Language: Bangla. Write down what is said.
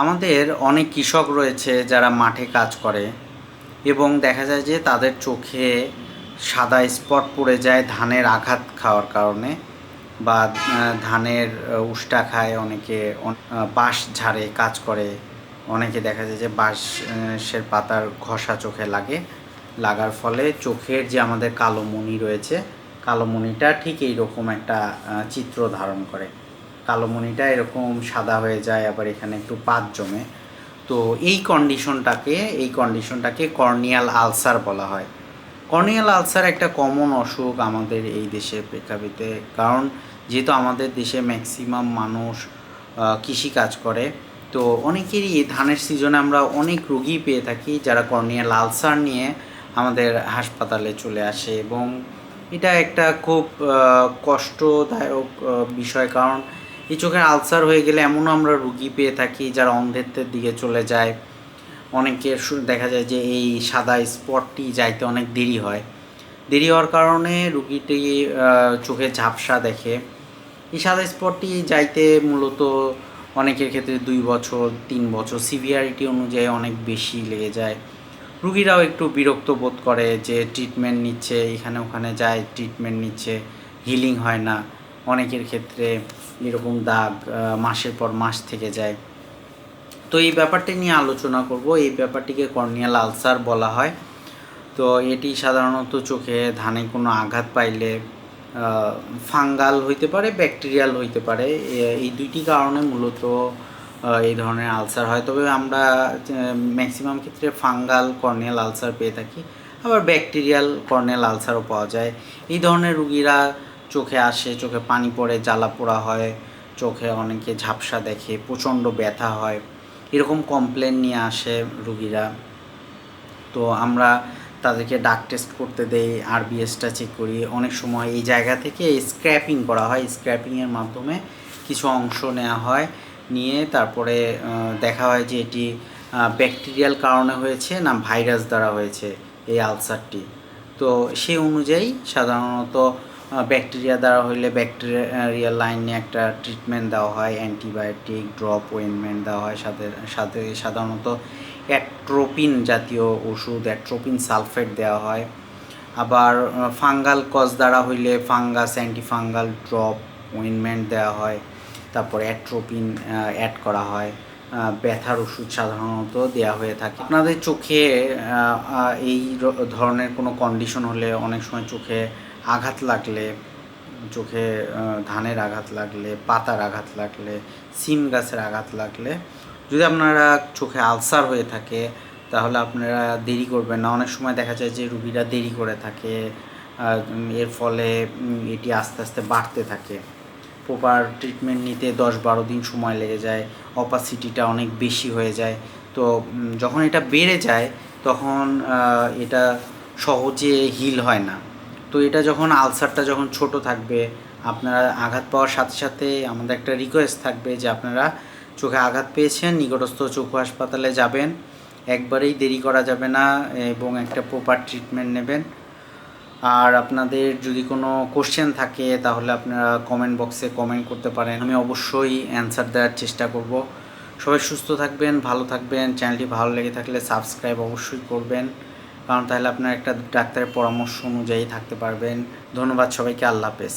আমাদের অনেক কৃষক রয়েছে যারা মাঠে কাজ করে এবং দেখা যায় যে তাদের চোখে সাদা স্পট পড়ে যায় ধানের আঘাত খাওয়ার কারণে বা ধানের উষ্টা খায় অনেকে বাঁশ ঝাড়ে, কাজ করে। অনেকে দেখা যায় যে বাঁশের পাতার ঘষা চোখে লাগে। লাগার ফলে চোখের যে আমাদের কালো মণি রয়েছে, কালো মণিটা ঠিক এইরকম একটা চিত্র ধারণ করে। কালো মণিটা এরকম সাদা হয়ে যায় আবার এখানে একটু পাত জমে। তো এই কন্ডিশনটাকে এই কন্ডিশনটাকে কর্নিয়াল আলসার বলা হয়। কর্নিয়াল আলসার একটা কমন অসুখ আমাদের এই দেশে প্রেক্ষাপটে কারণ যেহেতু আমাদের দেশে ম্যাক্সিমাম মানুষ আহ, কৃষিকাজ করে তো অনেকেরই ধানের সিজনে আমরা অনেক রোগী পেয়ে থাকি যারা কর্নিয়াল আলসার নিয়ে আমাদের হাসপাতালে চলে আসে এবং এটা একটা খুব কষ্টদায়ক বিষয়। কারণ এই চোখের আলসার হয়ে গেলে এমনও আমরা রুগী পেয়ে থাকি যারা অন্ধত্বের দিকে চলে যায়। অনেকের দেখা যায় যে এই সাদা স্পটটি যাইতে অনেক দেরি হয়। দেরি হওয়ার কারণে রুগীটি চোখে ঝাপসা দেখে। এই সাদা স্পটটি যাইতে মূলত অনেকের ক্ষেত্রে দুই বছর, তিন বছর সিভিয়ারিটি অনুযায়ী অনেক বেশি লেগে যায়। রুগীরাও একটু বিরক্ত বোধ করে যে ট্রিটমেন্ট নিচ্ছে, এখানে ওখানে যায়, ট্রিটমেন্ট নিচ্ছে, হিলিং হয় না। অনেকের ক্ষেত্রে এরকম দাগ মাসের পর মাস থেকে যায়। তো এই ব্যাপারটি নিয়ে আলোচনা করব। এই ব্যাপারটিকে কর্নিয়াল আলসার বলা হয়। তো এটি সাধারণত চোখে ধানে কোনো আঘাত পাইলে ফাঙ্গাল হইতে পারে, ব্যাকটেরিয়াল হইতে পারে। এই দুইটি কারণে মূলত এই ধরনের আলসার হয়। তবে আমরা ম্যাক্সিমাম ক্ষেত্রে ফাঙ্গাল, কর্নিয়াল আলসার পেয়ে থাকি। আবার ব্যাকটেরিয়াল, কর্নিয়াল আলসারও পাওয়া যায়। এই ধরনের রুগীরা চোখে আসে, চোখে পানি পড়ে, জ্বালা পোড়া হয়, চোখে অনেকে ঝাপসা দেখে, প্রচণ্ড ব্যথা হয়, এরকম কমপ্লেন নিয়ে আসে রুগীরা। তো আমরা তাদেরকে ডাক টেস্ট করতে দেই আরবিএসটা চেক করি। অনেক সময় এই জায়গা থেকে স্ক্র্যাপিং করা হয় স্ক্র্যাপিংয়ের মাধ্যমে কিছু অংশ নেওয়া হয়, নিয়ে তারপরে দেখা হয় যে এটি ব্যাকটেরিয়াল কারণে হয়েছে না ভাইরাস দ্বারা হয়েছে, এই আলসারটি তো সেই অনুযায়ী সাধারণত ব্যাকটেরিয়া দ্বারা হইলে ব্যাকটেরিয়াল লাইন একটা ট্রিটমেন্ট দেওয়া হয় অ্যান্টিবায়োটিক ড্রপ ওয়েনমেন্ট দেওয়া হয়, সাথে সাথে সাধারণত অ্যাট্রোপিন জাতীয় ওষুধ অ্যাট্রোপিন সালফেট দেওয়া হয়। আবার ফাঙ্গাল কজ দ্বারা হইলে ফাঙ্গাস অ্যান্টিফাঙ্গাল ড্রপ ওয়েনমেন্ট দেওয়া হয়। তারপর অ্যাট্রোপিন অ্যাড করা হয়। ব্যথার ওষুধ সাধারণত দেওয়া হয়ে থাকে। আপনাদের চোখে এই ধরনের কোনো কন্ডিশন হলে অনেক সময় চোখে আঘাত লাগলে, চোখে ধানের আঘাত লাগলে, পাতার আঘাত লাগলে, সিম গাছের আঘাত লাগলে, যদি আপনারা চোখে আলসার হয়ে থাকে, তাহলে আপনারা দেরি করবেন না। অনেক সময় দেখা যায় যে রুগীরা দেরি করে থাকে এর ফলে এটি আস্তে আস্তে বাড়তে থাকে। প্রপার ট্রিটমেন্ট নিতে দশ বারো দিন সময় লেগে যায়, অপাসিটিটা অনেক বেশি হয়ে যায়। তো যখন এটা বেড়ে যায়, তখন এটা সহজে হিল হয় না। তো এটা যখন আলসারটা যখন ছোট থাকবে, আপনারা আঘাত পাওয়ার সাথে সাথে আমাদের একটা রিকোয়েস্ট থাকবে যে আপনারা চোখে আঘাত পেয়েছেন, নিকটস্থ চক্ষু হাসপাতালে যাবেন, একবারেই দেরি করা যাবে না এবং একটা প্রপার ট্রিটমেন্ট নেবেন। আর আপনাদের যদি কোনো কোশ্চেন থাকে, তাহলে আপনারা কমেন্ট বক্সে কমেন্ট করতে পারেন, আমি অবশ্যই অ্যান্সার দেওয়ার চেষ্টা করব। সবাই সুস্থ থাকবেন, ভালো থাকবেন চ্যানেলটি ভালো লেগে থাকলে সাবস্ক্রাইব অবশ্যই করবেন। কারণ তাহলে আপনার একটা ডাক্তারের পরামর্শ অনুযায়ী থাকতে পারবেন। ধন্যবাদ সবাইকে আল্লাহ হাফেজ।